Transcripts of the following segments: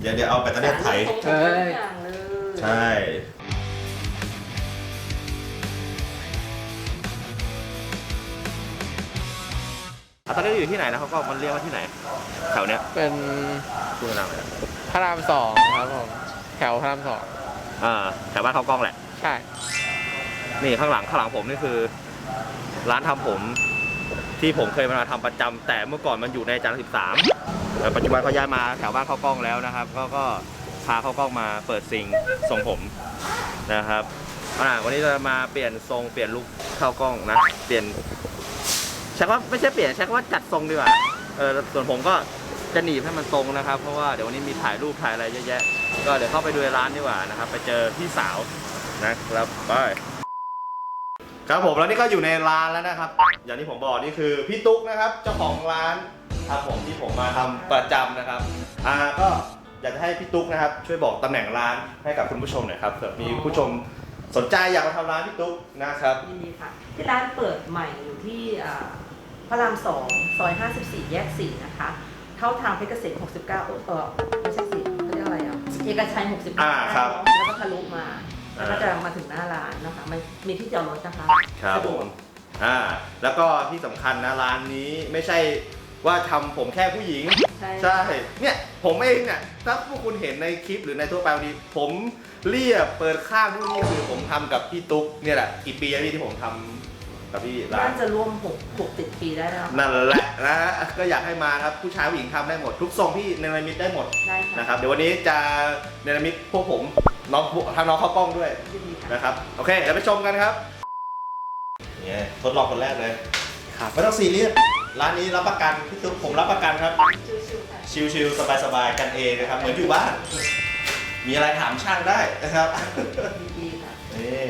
เดี๋ยวเดี๋ยวเอาแบตเตอรี่ไถเอ้ยอย่างเลยใช่ อะตอนนี้อยู่ที่ไหนนะเขาก็มันเรียกว่าที่ไหนแถวเนี้ยเป็นพูดนามเลยพระรามสองครับผมแถวพระรามสองอ่าแถวบ้านเขากล้องแหละ ใช่ นี่ข้างหลังข้างหลังผมนี่คือ ร้านทำผมที่ผมเคยมาทำประจำแต่เมื่อก่อนมันอยู่ในจานสิบสามแต่ ปัจจุบันเขาย้ายมาแถวบ้านเข้ากล้องแล้วนะครับ ก็ก็พาเข้ากล้องมาเปิดซิงทรงผมนะครับอ่าวันนี้จะมาเปลี่ยนทรงเปลี่ยนลุคเข้ากล้องนะ เปลี่ยนใช้ว่าไม่ใช่เปลี่ยนใช้คำว่าจัดทรงดีกว่าเออส่วนผมก็จะหนีบให้มันตรงนะครับ เพราะว่าเดี๋ยววันนี้มีถ่ายรูปถ่ายอะไรเยอะแยะ ก็เดี๋ยวเข้าไปดูในร้านดีกว่านะครับ ไปเจอพี่สาวนะครับไปครับผมแล้วนี่ก็อยู่ในร้านแล้วนะครับ อย่างที่ผมบอกนี่คือพี่ตุ๊กนะครับเจ้าของร้าน ครับผมที่ผมมาทำประจำนะครับอ่าก็อยากจะให้พี่ตุ๊กนะครับ ช่วยบอกตำแหน่งร้านให้กับคุณผู้ชมหน่อยครับเผื่อมีผู้ชมสนใจอยากมาทำร้านพี่ตุ๊กนะครับ ยินดีค่ะ ที่ร้านเปิดใหม่อยู่ที่อ่าพระรามสองซอย 54 แยก 4 นะคะ เข้าทางเพชรเกษม69เออเออไม่ใช่สิเขาเรียกอะไรอะเอกชัย69อ่าครับแล้วก็ทะลุมา แล้วก็จะมาถึงหน้าร้านนะคะมันมีที่จอดรถนะคะครับสะดผวก มอ่าแล้วก็ที่สำคัญนะร้านนี้ไม่ใช่ ว่าทำผมแค่ผู้หญิง ใช่ ใช่ เนี่ยผมเองเนี่ยถ้าพวกคุณเห็นในคลิปหรือในทั่วไปวันนี้ ผมเรียบเปิดข้างนู่นนี่คือผมทำกับพี่ตุ๊กเนี่ยแหละกี่ปีแล้วพี่ที่ผมทำกับพี่ร้าน่านจะร่วม6 6 7ปีได้แล้วค่ะนั่นแหละนะฮะก็อยากให้มาครับผู้ชายผู้หญิงทำได้หมด ทุกทรงพี่เนรมิตได้หมดได้ค่ะนะครับเดี๋ยววันนี้จะเนรมิตพวกผมน้องทางน้องเข้ากล้องด้วยยินดีค่ะนะครับโอเคเดี๋ยวไปชมกันครับเนี่ยทดลองคนแรกเลยครับไม่ต้องซีเรียส ร้านนี้รับประกันพี่ตุ๊กผมรับประกันครับชิวๆค่ะชิลๆสบายๆกันเองนะครับ เหมือนอยู่บ้าน มีอะไรถามช่างได้นะครับยินดีค่ะนี่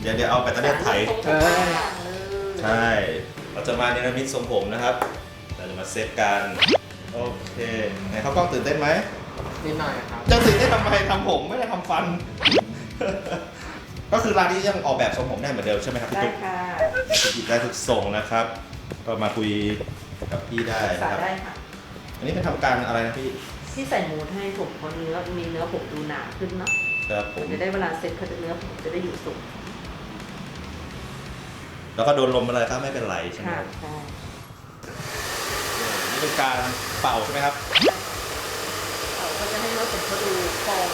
เดี๋ยวเดี๋ยวเอาแบตเตอรี่ไถเอ้ยอย่างเลยใช่ เราจะมาเนรมิตทรงผมนะครับ เราจะมาเซตกัน โอเคไหนเขากล้องตื่นเต้นไหมนิดหน่อยครับ จะตื่นเต้นทำไมทำผมไม่ได้ทำฟัน ก็คือร้านนี้ยังออกแบบทรงผมได้เหมือนเดิมใช่ไหมครับพี่ได้ตุ๊กค่ะหยิบได้ทุกทรงนะครับ ก็มาคุยกับพี่ได้สานะครับ ได้ค่ะ อันนี้เป็นทำการอะไรนะพี่ที่ใส่มูดให้ผมเพราะเนื้อมีเนื้อผมดูหนาขึ้นเนาะครับผม จะได้เวลาเซ็ตเขาจะเนื้อผมจะได้อยู่สุกแล้วก็โดนลมอะไรก็ไม่เป็นไรใช่ไหมค่ะครับใช่นี่เป็นการเป่าใช่ไหมครับเขาก็จะให้เนื้อผมเขาดูฟอง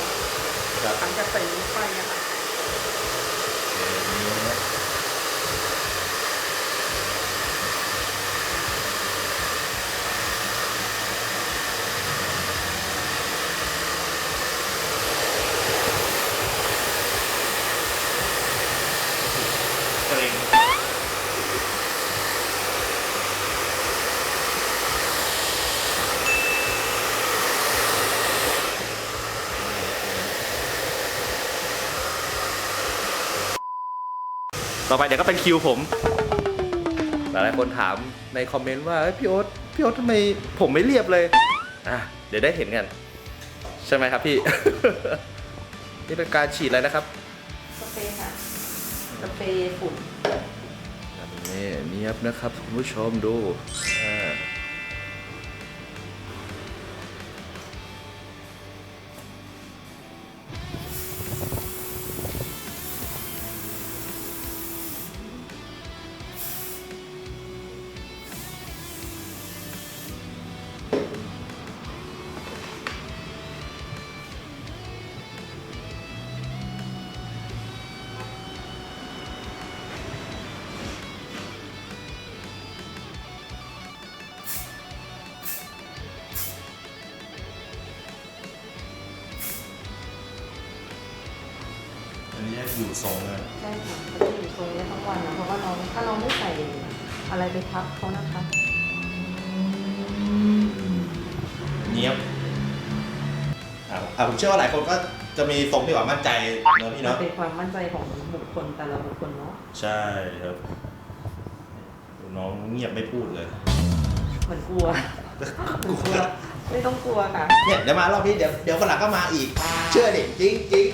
ครับหลังจากใส่นี้ไปนะคะ ต่อไปเดี๋ยวก็เป็นคิวผม หลายๆคนถามในคอมเมนต์ว่าเอ้ยพี่โอ๊ตพี่โอ๊ตทำไมผมไม่เรียบเลยอะเดี๋ยวได้เห็นกัน ใช่ไหมครับพี่ นี่เป็นการฉีดอะไรนะครับสเปรย์ค่ะสเปรย์ฝุ่น นี่เนียบนะครับคุณผู้ชมดูอ่า อันนี้อยู่ทรงนะใช่ค่ะเขาจะอยู่ตรงนี้ทั้งวันนะเพราะว่าเราถ้าเราไม่ใส่อะไรไปทับเขานะคะเนียบอ่าอ่าผมเชื่อว่าหลายคนก็จะมีทรงที่แบบมั่นใจเนอะพี่มันเนาะ เป็นความมั่นใจของบุคคลแต่ละบุคคลเนาะใช่ครับ น้องเงียบไม่พูดเลย เหมือนกลัวเหมือนกลัว ไม่ต้องกลัวค่ะ เนี่ยเดี๋ยวมารอบนี้เดี๋ยวเดี๋ยวคนหลังก็มาอีก เชื่อดิจริงจริง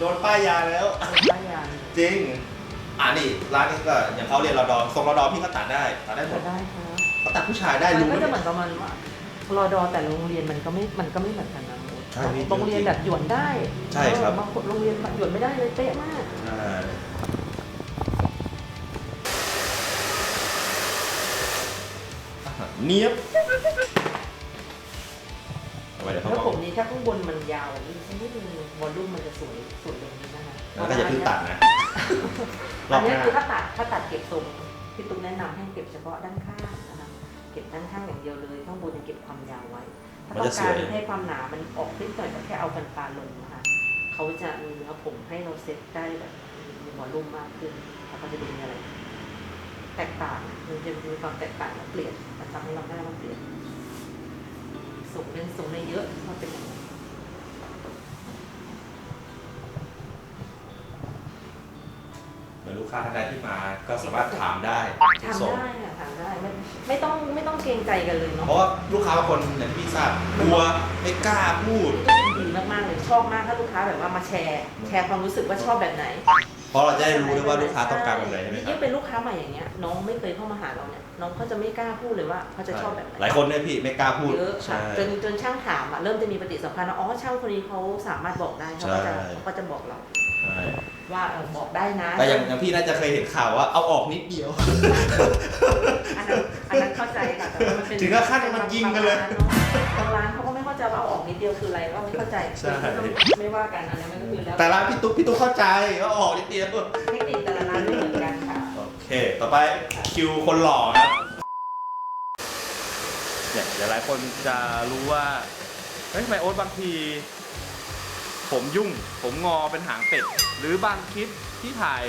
โดนป้ายยาแล้ว ป้ายยาจริง อ่านี่ร้านนี้ก็อย่างเขาเรียนรอดอทรงรอดอพี่ก็ตัดได้ตัดได้หมดได้ค่ะเขาตัดผู้ชายได้มันรู้ ก็จะเหมือนประมาณว่ารอดอแต่ละโรงเรียนมันก็ไม่มันก็ไม่เหมือนกันนะใช่พี่โรงเรียนแบบหยวนได้ใช่ครับ เออบางคนโรงเรียนหยวนไม่ได้เลยเป๊ะมาก ใช่เนียบ เอาไว้เดี๋ยวเขาแล้วก็ผมนี้ถ้าข้างบนมันยาวนี่ฉันไม่ดูวอลลุ่มมันจะสวยสุดตรงนี้นะคะแล้วก็อย่าเพิ่งตัดนะรอัอนบหนี้น้าคือถ้าตัดถ้าตัดเก็บทรงพี่ตุ้มแนะนำให้เก็บเฉพาะด้านข้างนะคะเก็บด้านข้างอย่างเดียวเลยข้างบนจะเก็บความยาวไว้ ถ้าต้องการให้ความหนามันออกนิดหน่อยก็แค่เอาฟันปลาลงนะคะเขาจะมีเนื้อผมให้เราเซ็ตได้แบบมีวอลลุ่มมากขึ้นแล้วก็จะดูมีอะไร แตกต่างมันจะมีความแตกต่างและเปลี่ยนมันทำให้เราหน้ามันเปลี่ยนสู งเป็นสูงในเยอะเพราะเป็นอย่างนี้เหมือนลูกค้าท่านใดที่มาก็สามารถถามได้ทำได้ค่ะทำได้ไม่ไม่ต้องไม่ต้องเกรงใจกันเลยเนาะเพราะว่าลูกค้าบางคนอย่างที่พี่ทราบกลัวไม่กล้าพูดก็ยินดีมากๆเลยชอบมากถ้าลูกค้าแบบว่ามาแชร์ แชร์ความรู้สึกว่าชอบแบบไหน เพราะเราจะได้รู้ด้วยว่าลูกค้าต้องการแบบไหนใช่ไหมครัยิ่บงเป็นลูกค้าใหม่อย่างเงี้ยน้องไม่เคยเข้ามาหาเราเนี่ยน้องเขาจะไม่กล้าพูดเลยว่าเขาจะชอบแบบไหนหลายคนเนี่ยพี่ไม่กล้าพูดเยอะค่ะใช่ จนจนช่างถามอะเริ่มจะมีปฏิสัมพันธ์ว่าอ๋อช่างคนนี้เขาสามารถบอกได้เขาก็จะใช่ เขาก็จะบอกเรา ใช่ว่าเออบอกได้นะแต่อย่างอย่างพี่น่าจะเคยเห็นข่าวว่าเอาออกนิดเดียว อันนั้นอันนั้นเข้าใจค่ะแต่ว่ามันเป็นถึงกับขั้นมันยิงกันเลย บางร้านเขาก็ไม่เข้าใจว่าเอาออกนิดเดียวคืออะไรก็ไม่เข้าใจใช่ ไม่ว่ากันอันนี้มันก็คือแล้วแต่ร้านพี่ตุ๊กพี่ตุ๊กเข้าใจว่าออกนิดเดียวเทคนิคแต่ละร้านไม่เหมือนกันค่ะ โอเค ต่อไปคิวคนหล่อครับเนี่ยเดี๋ยวหลายคนจะรู้ว่าเฮ้ยทำไมโอ๊ตบางที ผมยุ่ง ผมงอเป็นหางเป็ดหรือบางคลิปที่ถ่าย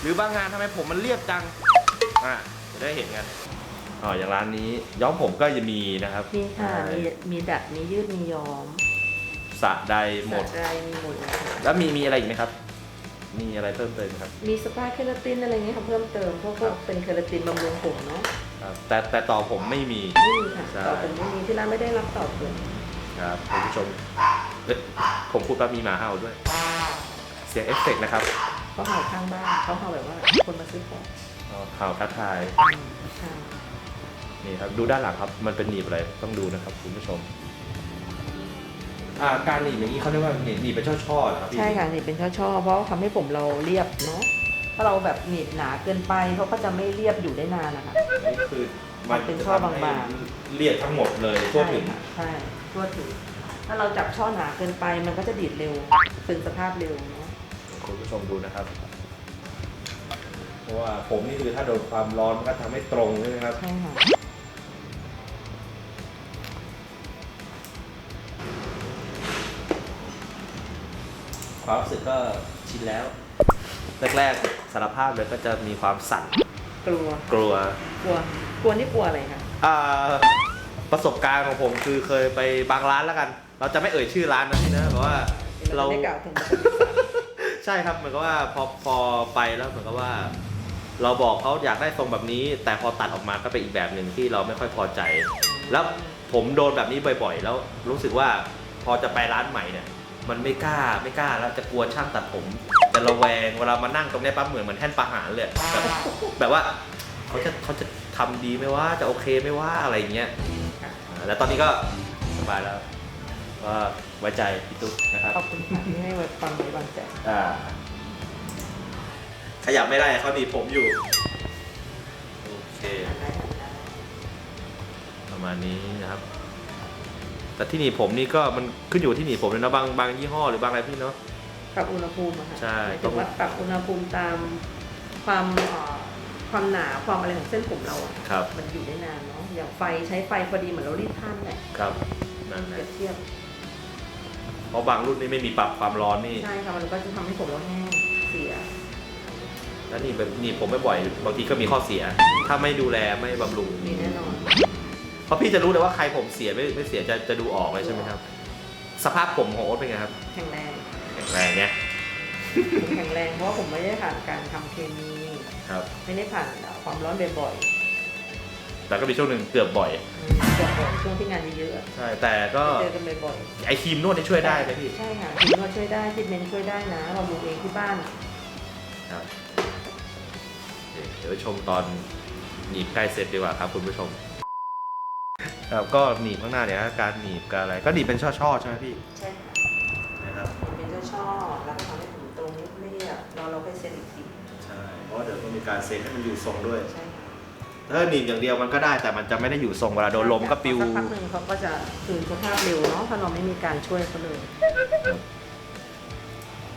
หรือบางงานทำไมผมมันเรียบจังอะจะได้เห็นกัน อ๋ออย่างร้านนี้ย้อมผมก็จะมีนะครับมีค่ะ ใช่มีมีดัด มียืด มีย้อมสระใดหมด อะไรมีหมดเลยค่ะแล้วมีมีอะไรอีกไหมครับ มีอะไรเพิ่มเติมไหมครับ มีสปาเคราตินอะไรเงี้ยค่ะเพิ่มเติมพวกพวกเป็นเคราตินบำรุงผมเนาะครับ แต่แต่ต่อผมไม่มี ไม่มีค่ะใช่ ต่อผมไม่มีที่ร้านไม่ได้รับต่อผมครับคุณผู้ชมเอ้ยผมพูดว่ามีหมาเห่าด้วย เสียงเอฟเฟกต์นะครับเขาเห่าข้างบ้านเขาเห่าแบบว่าคนมาซื้อของอ๋อเห่าทักทายใช่ นี่ครับดูด้านหลังครับมันเป็นหนีบอะไรต้องดูนะครับคุณผู้ชมอ่าการหนีบอย่างนี้เขาเรียกว่าหนีบหนีบเป็นช่อๆเหรอครับพี่ใช่ค่ะหนีบเป็นช่อๆเพราะทำให้ผมเราเรียบเนาะถ้าเราแบบหนีบหนาเกินไปเขาก็จะไม่เรียบอยู่ได้นานนะคะ อันนี้คือมันเป็นช่อบางๆ จะทำให้เรียบทั้งหมดเลยทั่วถึงใช่ค่ะใช่ทั่วถึง ถ้าเราจับช่อหนาเกินไปมันก็จะดีดเร็วเป็นสภาพเร็วเนาะคุณผู้ชมดูนะครับเพราะว่าผมนี่คือถ้าโดนความร้อนมันก็ทำให้ตรงใช่ไหมครับ ใช่ค่ะ ความรู้สึกก็ชินแล้ว แรกๆสารภาพเลยก็จะมีความสั่นกลัว กลัว กลัว กลัวนี่กลัวอะไรคะอ่าประสบการณ์ของผมคือเคยไปบางร้านแล้วกัน เราจะไม่เอ่ยชื่อร้านนะพี่นะเพราะว่าเราไม่กล่าวถึง ใช่ครับเหมือนกับว่าพอพอไปแล้วเหมือนกับว่า เราบอกเขาอยากได้ทรงแบบนี้ แต่พอตัดออกมาก็เป็นอีกแบบหนึ่งที่เราไม่ค่อยพอใจ แล้วผมโดนแบบนี้บ่อยๆ แล้วรู้สึกว่าพอจะไปร้านใหม่เนี่ย มันไม่กล้าไม่กล้าแล้วจะกลัวช่างตัดผม จะระแวงเวลามานั่งตรงเนี้ยปั๊บเหมือนเหมือนแท่นประหารเลยแบบแบบว่าเขาจะเขาจะทำดีไหมว่าจะโอเคไหมว่าอะไรอย่างเงี้ยค่ะอ่าแล้วตอนนี้ก็สบายแล้วก็ไว้ใจพี่ตุ๊กนะครับขอบคุณค่ะที่ให้ไว้ฟังไว้วางใจอ่าขยับไม่ได้เขาหนีบผมอยู่โอเคได้ค่ะได้ประมาณนี้นะครับ แต่ที่หนีบผมนี่ก็มันขึ้นอยู่ที่หนีบผมเลยนะบางบางยี่ห้อหรือบางอะไรพี่เนาะปรับอุณหภูมิอะค่ะใช่หมายถึงว่าปรับอุณหภูมิตามความเอ่อความหนาความอะไรของเส้นผมเราอะครับ มันอยู่ได้นานเนาะอย่างไฟใช้ไฟพอดีเหมือนเรารีดผ้าแหละครับนั่นเปนะรียบเทียบเพราะบางรุ่นนี่ไม่มีปรับความร้อนนี่ใช่ค่ะมันก็จะทำให้ผมเราแห้งเสีย แล้วนี่แบบหนีบผมบ่อยๆบางทีก็มีข้อเสีย ถ้าไม่ดูแลไม่บำรุงมีแน่นอน เพราะพี่จะรู้เลยว่าใครผมเสียไม่ไม่เสียจะจะดูออกเลยใช่ไหมครับ สภาพผมของโอ๊ตเป็นไงครับแข็งแรงแข็งแรงเนี่ยผมแข็งแรงเพราะว่าผมไม่ได้ผ่านการทำเคมี ครับ ไม่ได้ผ่านความร้อนบ่อยแต่ก็มีช่วงหนึ่งเกือบบ่อย ๆอืมเกือบบ่อยช่วงที่งานเยอะๆอะใช่แต่ก็เจอกันบ่อยๆไอครีมนวดนี่ช่วยได้ไหมพี่ใช่ค่ะทีนวดช่วยได้ทีเมนช่วยได้นะเราดูเองที่บ้านครับโอเคเดี๋ยวไปชมตอนหนีบใกล้เสร็จดีกว่าครับคุณผู้ชม ครับก็หนีบข้างหน้าเนี่ยการหนีบการอะไรก็หนีบเป็นช่อๆใช่ไหมพี่ใช่ค่ะนะครับเป็นเจ้าช่อแล้วก็ทำให้ผมตรงเรียบๆเราเราไปเซ็นอีกทีใช่เพราะว่าเดี๋ยวต้องมีการเซ็ตให้มันอยู่ทรงด้วย ใช่ค่ะถ้าหนีบอย่างเดียวมันก็ได้แต่มันจะไม่ได้อยู่ทรงเวลาโดนลมก็ปิวสักพักหนึ่งเขาก็จะคืนสภาพเร็วเนาะถ้าเราไม่มีการช่วยเขาเลย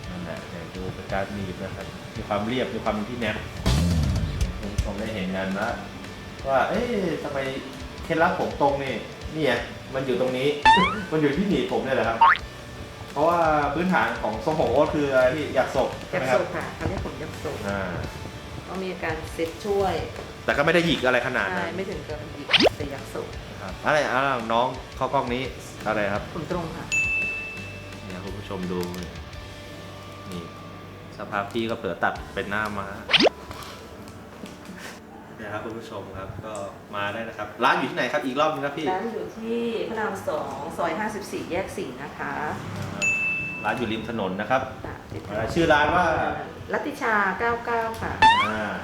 นั่นแหละเดี๋ยวดูเป็นการหนีบนะครับมีความเรียบมีความที่แนบคุณผู้ชมได้เห็นกันนะว่าเอ๊ะทำไม เคล็ดลับผมตรงนี่นี่ไงมันอยู่ตรงนี้ มันอยู่ที่หนีบผมเนี่ยแหละครับ เพราะว่าพื้นฐานของทรงผมโอ๊ตคืออะไรพี่อยากศกใช่ยัไหกมคโซรับค่ะเขาเรียกผมยักโซอ่าก็มีการเซ็ตช่วยแต่ก็ไม่ได้หยิกอะไรขนาดใช่นั้นไม่ถึงกับหยิกแต่ยักโซครับอะไรอ่าน้องเข้ากล้องนี้อะไรครับ ผมตรงค่ะ เนี่ยคุณผู้ชมดู นี่สภาพพี่ก็เผื่อตัดเป็นหน้ามาเนี่ยครับคุณผู้ชมครับก็มาได้นะครับ ร้านอยู่ที่ไหนครับอีกรอบนึงครับพี่ร้านอยู่ที่พระรามสองซอย 54 แยกสี่นะคะร้านอยู่ริมถนนนะครับอะติดอ่าชื่อร้านว่ารัตติชา 99 ค่ะ อ่า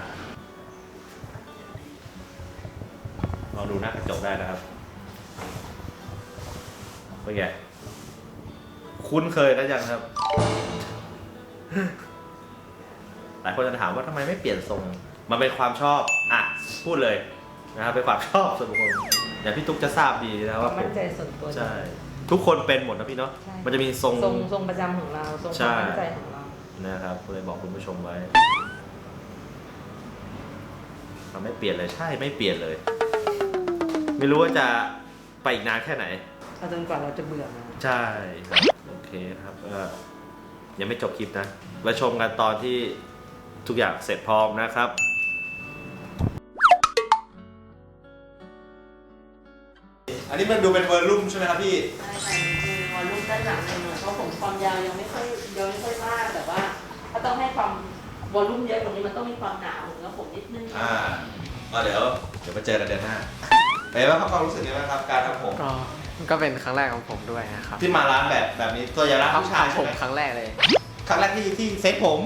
ลองดูหน้ากระจกได้นะครับเป็นไงคุ้นเคยนะยังครับ หลายคนจะถามว่าทำไมไม่เปลี่ยนทรง มันเป็นความชอบอะพูดเลยนะครับเป็นความชอบส่วนบุคคลอย่างพี่ตุ๊กจะทราบดีนะคว่าาวมผมั่มนใจส่วนตัวใช่ ทุกคนเป็นหมดนะพี่เนาะใช่มันจะมีทรง ทรงทรงประจำของเราทรงคใช่ วามมั่นใจของเรา นะครับเลยบอกคุณผู้ชมไว้ทำไม่เปลี่ยนเลยใช่ไม่เปลี่ยนเลย ไม่รู้ว่าจะไปอีกนานแค่ไหน เอาจนกว่าเราจะเบื่อนะใช่ครับโอเคครับก็ยังไม่จบคลิปนะไว้ชมกันตอนที่ทุกอย่างเสร็จพร้อมนะครับ อันนี้มันดูเป็นเวอร์ลุ่มใช่ไหมครับพี่ใช่ค่ะคือวอลลุ่มด้านหลังหน่อยๆเพราะผมความยาวยังไม่ค่อยยังไม่ค่อยมากแต่ว่าถ้าต้องให้ความวอลลุ่มเยอะกว่านี้มันต้องมีความหนาของเนื้อผมนิดนึงอ่าก็เดี๋ยวเดี๋ยวมาเจอกันเดือนหน้าเป็นไงบ้างครับความรู้สึกยังไงบ้างครับการทำผม ก็ก็เป็นครั้งแรกของผมด้วยนะครับที่มาร้านแบบแบบนี้ตัวอย่างร้านผู้ชายทำผใช่มไหมครั้งแรกเลยครั้งแรกที่ที่เซ็ตผม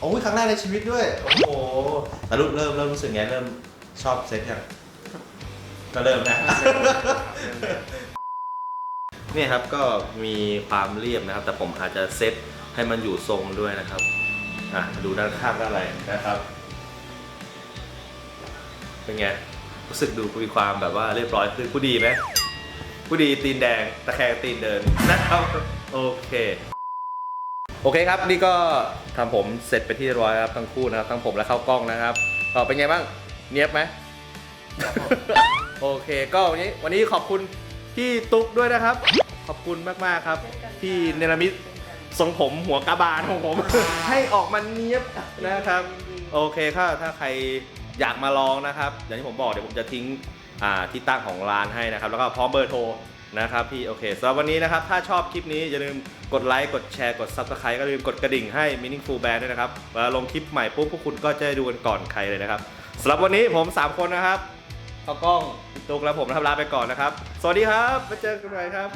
โอ้ยครั้งแรกในชีวิตด้วย โอ้โหแต่รู้เริ่มเริ่มรู้สึกไงเริ่มชอบเซ็ตยัง ก็เริ่มนะนี่ครับก็มีความเรียบนะครับ แต่ผมอาจจะเซ็ตให้มันอยู่ทรงด้วยนะครับอะดูด้านข้างด้านอะไรนะครับ เป็นไง รู้สึกดูมีความแบบว่าเรียบร้อยขึ้นผู้ดีไหมผู้ดีตีนแดงตะแคงตีนเดินนะครับโอเค โอเคครับ นี่ก็ทำผมเสร็จไปที่เรียบร้อยครับทั้งคู่นะครับทั้งผมและเข้ากล้องนะครับต่อเป็นไงบ้างเนียบไหม โอเค ก็วันนี้วันนี้ขอบคุณพี่ตุ๊กด้วยนะครับ ขอบคุณมากๆครับ ที่เนรมิตทรงผมหัวกระบาลของผม ให้ออกมาเนียบนะครับ โอเคค่ะถ้าใครอยากมาลองนะครับ อย่างที่ผมบอกเดี๋ยวผมจะทิ้งอ่าที่ตั้งของร้านให้นะครับ แล้วก็พร้อมเบอร์โทรนะครับพี่โอเคสำหรับวันนี้นะครับ ถ้าชอบคลิปนี้ อย่าลืมกดไลค์กดแชร์กด Subscribe ก็ลืมกดกระดิ่งให้ Meaningful Band ด้วยนะครับเวลาลงคลิปใหม่ปุ๊บพวกคุณก็จะได้ดูกันก่อนใครเลยนะครับสำหรับวันนี้ผม 3 คนนะครับ ข้าวกล้องตุ๊กและผมนะครับลาไปก่อนนะครับ สวัสดีครับมาเจอกันใหม่ครับ